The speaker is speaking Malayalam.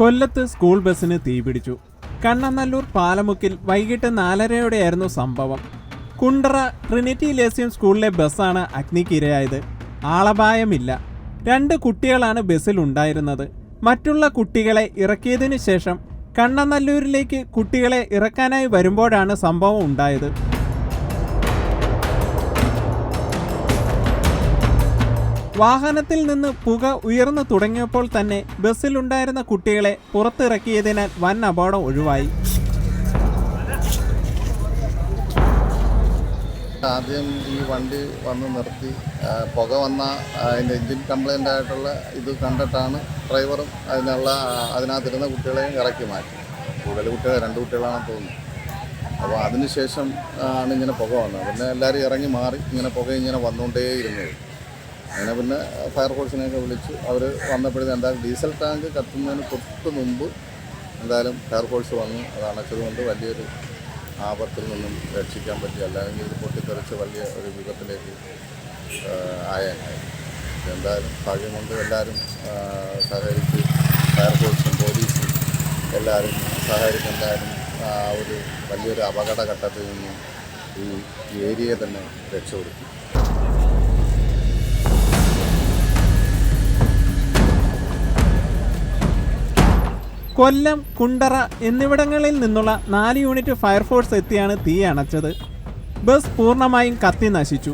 കൊല്ലത്ത് സ്കൂൾ ബസ്സിന് തീപിടിച്ചു. കണ്ണനല്ലൂർ പാലമുക്കിൽ വൈകിട്ട് നാലരയോടെയായിരുന്നു സംഭവം. കുണ്ടറ ട്രിനിറ്റി ലേസ്യം സ്കൂളിലെ ബസ്സാണ് അഗ്നിക്കിരയായത്. ആളപായമില്ല. രണ്ട് കുട്ടികളാണ് ബസ്സിൽ ഉണ്ടായിരുന്നത് മറ്റുള്ള കുട്ടികളെ ഇറക്കിയതിനു ശേഷം കണ്ണനല്ലൂരിലേക്ക് കുട്ടികളെ ഇറക്കാനായി വരുമ്പോഴാണ് സംഭവം ഉണ്ടായത്. വാഹനത്തിൽ നിന്ന് പുക ഉയർന്നു തുടങ്ങിയപ്പോൾ തന്നെ ബസ്സിലുണ്ടായിരുന്ന കുട്ടികളെ പുറത്തിറക്കിയതിനാൽ വൻ അപകടം ഒഴിവായി. ആദ്യം ഈ വണ്ടി വന്ന് നിർത്തി പുക വന്ന അതിന്റെ എഞ്ചിൻ കംപ്ലൈന്റ് ആയിട്ടുള്ള ഇത് കണ്ടിട്ടാണ് ഡ്രൈവറും അതിനുള്ള അതിനകത്തിരുന്ന കുട്ടികളെയും ഇറക്കി മാറ്റി. കൂടുതൽ കുട്ടികൾ രണ്ട് കുട്ടികളാണെന്ന് തോന്നുന്നു. അപ്പോൾ അതിനുശേഷം ആണ് ഇങ്ങനെ പുക വന്നത്. പിന്നെ എല്ലാവരും ഇറങ്ങി മാറി ഇങ്ങനെ പുക ഇങ്ങനെ വന്നുകൊണ്ടേയിരുന്നത് അങ്ങനെ പിന്നെ ഫയർ ഫോഴ്സിനെയൊക്കെ വിളിച്ചു അവർ വന്നപ്പോഴത്തേക്കും എന്തായാലും ഡീസൽ ടാങ്ക് കത്തുന്നതിന് തൊട്ട് മുമ്പ് എന്തായാലും ഫയർ ഫോഴ്സ് വന്നു. അത് അണച്ചതുകൊണ്ട് വലിയൊരു ആപത്തിൽ നിന്നും രക്ഷിക്കാൻ പറ്റി. അല്ലെങ്കിൽ ഇത് പൊട്ടിത്തെറിച്ച് വലിയ ഒരു വിപത്തിലേക്ക് ആയേനായി എന്തായാലും ഭാഗ്യം കൊണ്ട് എല്ലാവരും സഹകരിച്ച് ഫയർഫോഴ്സും പോലീസും എല്ലാവരും സഹകരിച്ച് എന്തായാലും ആ ഒരു വലിയൊരു അപകടഘട്ടത്തിൽ നിന്നും ഈ ഏരിയയെ തന്നെ രക്ഷപ്പെടുത്തി. കൊല്ലം കുണ്ടറ എന്നിവിടങ്ങളിൽ നിന്നുള്ള നാല് യൂണിറ്റ് ഫയർഫോഴ്സ് എത്തിയാണ് തീ അണച്ചത്. ബസ് പൂർണമായും കത്തി നശിച്ചു.